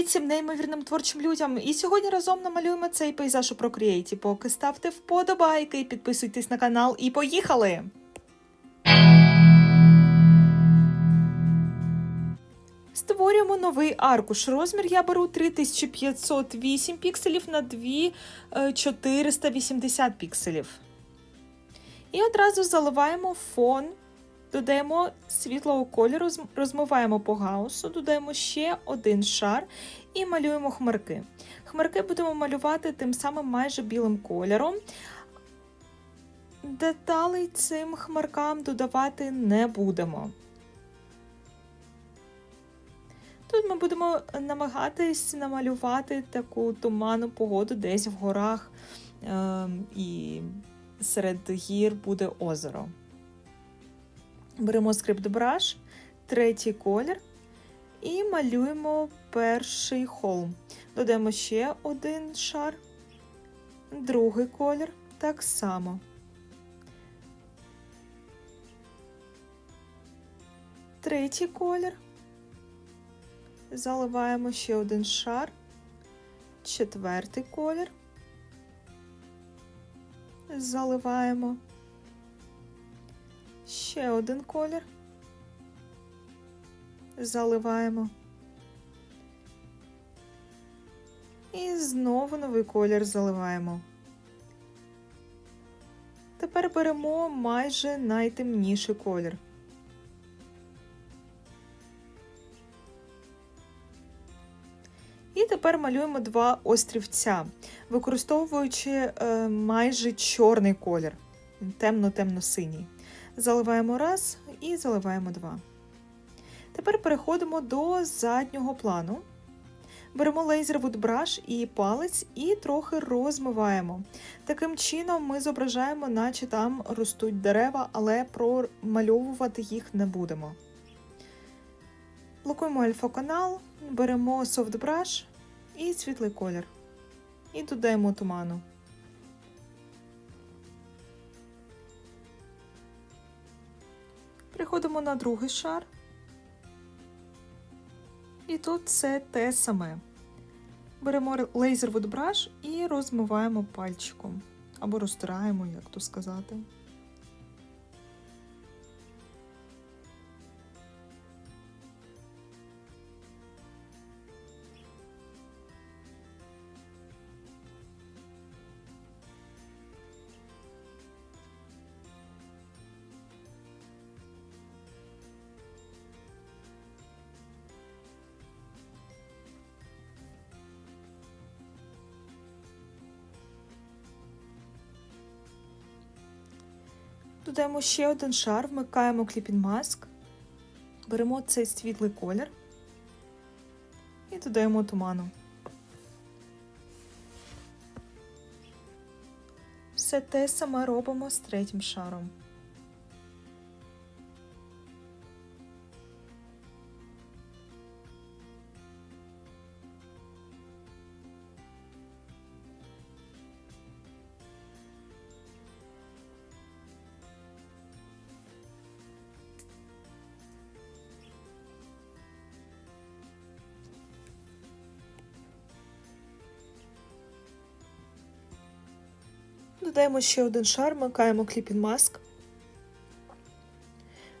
Привіт всім неймовірним творчим людям! І сьогодні разом намалюємо цей пейзаж у Procreate. Поки ставте вподобайки, підписуйтесь на канал і поїхали! Створюємо новий аркуш. Розмір я беру 3508 пікселів на 2480 пікселів. І одразу заливаємо фон, додаємо світлого кольору, розмиваємо по гаусу, додаємо ще один шар і малюємо хмарки. Хмарки будемо малювати тим самим майже білим кольором. Деталей цим хмаркам додавати не будемо. Тут ми будемо намагатись намалювати таку туманну погоду десь в горах е, і серед гір буде озеро. Беремо скрипт браш, третій колір і малюємо перший холм. Додаємо ще один шар, другий колір так само. Третій колір. Заливаємо ще один шар, четвертий колір. Заливаємо ще один колір. Заливаємо. І знову новий колір заливаємо. Тепер беремо майже найтемніший колір. І тепер малюємо два острівця, використовуючи е, майже чорний колір, темно-темно-синій. Заливаємо раз і заливаємо два. Тепер переходимо до заднього плану. Беремо лейзер Woodbrush і палець і трохи розмиваємо. Таким чином ми зображаємо, наче там ростуть дерева, але промальовувати їх не будемо. Блокуємо альфа-канал, беремо Soft Brush і світлий колір. І додаємо туману. Приходимо на другий шар. І тут це те саме. Беремо лейзер Woodbrush і розмиваємо пальчиком. Або розтираємо, як то сказати. Додаємо ще один шар, вмикаємо Mask, беремо цей світлий колір і додаємо туману. Все те саме робимо з третім шаром. Додаємо ще один шар, вмикаємо Clipping Mask.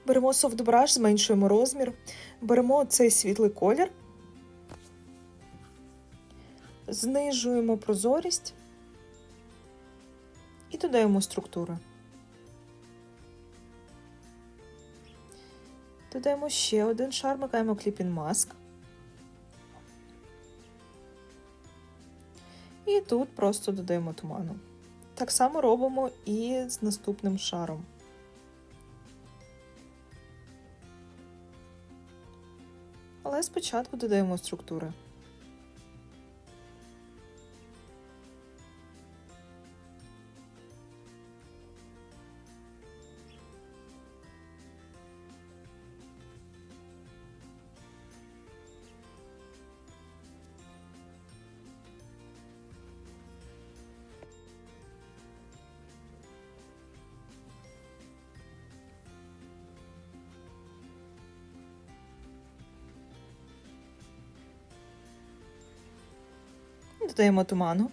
Беремо Brush, зменшуємо розмір. Беремо цей світлий колір. Знижуємо прозорість і додаємо структури. Додаємо ще один шар, вмикаємо Clipping Mask. І тут просто додаємо туману. Так само робимо і з наступним шаром. Але спочатку додаємо структури. Додаємо туману.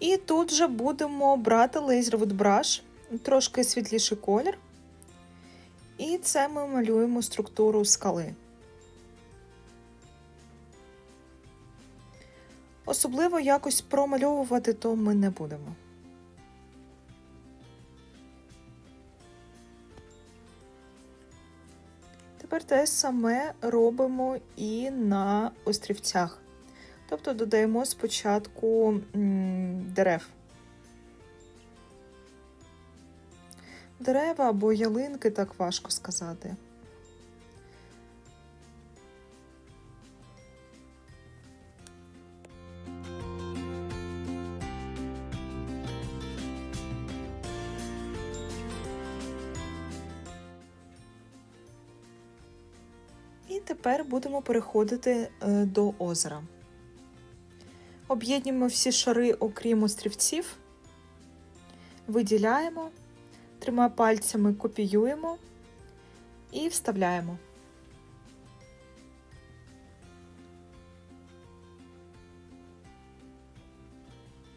І тут же будемо брати Wood Brush, трошки світліший колір. І це ми малюємо структуру скали. Особливо якось промальовувати то ми не будемо. Тепер те саме робимо і на острівцях. Тобто додаємо спочатку дерев. Дерева або ялинки, так важко сказати. І тепер будемо переходити е, до озера. Об'єднуємо всі шари, окрім острівців, виділяємо, трьома пальцями копіюємо і вставляємо.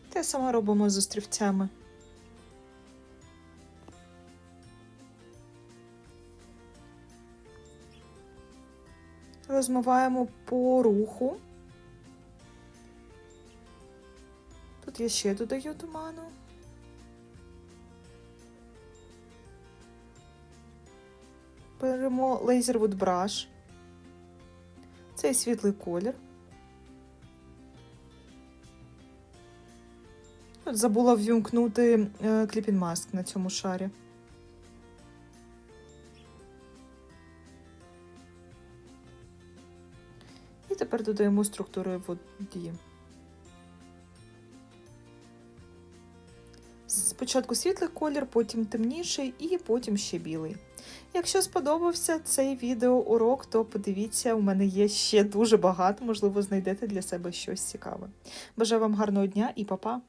Те саме робимо з острівцями. Розмиваємо по руху. Тут я ще додаю туману. Беремо Laser Wood Brush. Цей світлий колір. Тут забула ввімкнути кліпін маск на цьому шарі. Тепер додаємо структури воді. Спочатку світлий колір, потім темніший і потім ще білий. Якщо сподобався цей відеоурок, то подивіться, у мене є ще дуже багато, можливо, знайдете для себе щось цікаве. Бажаю вам гарного дня і па-па!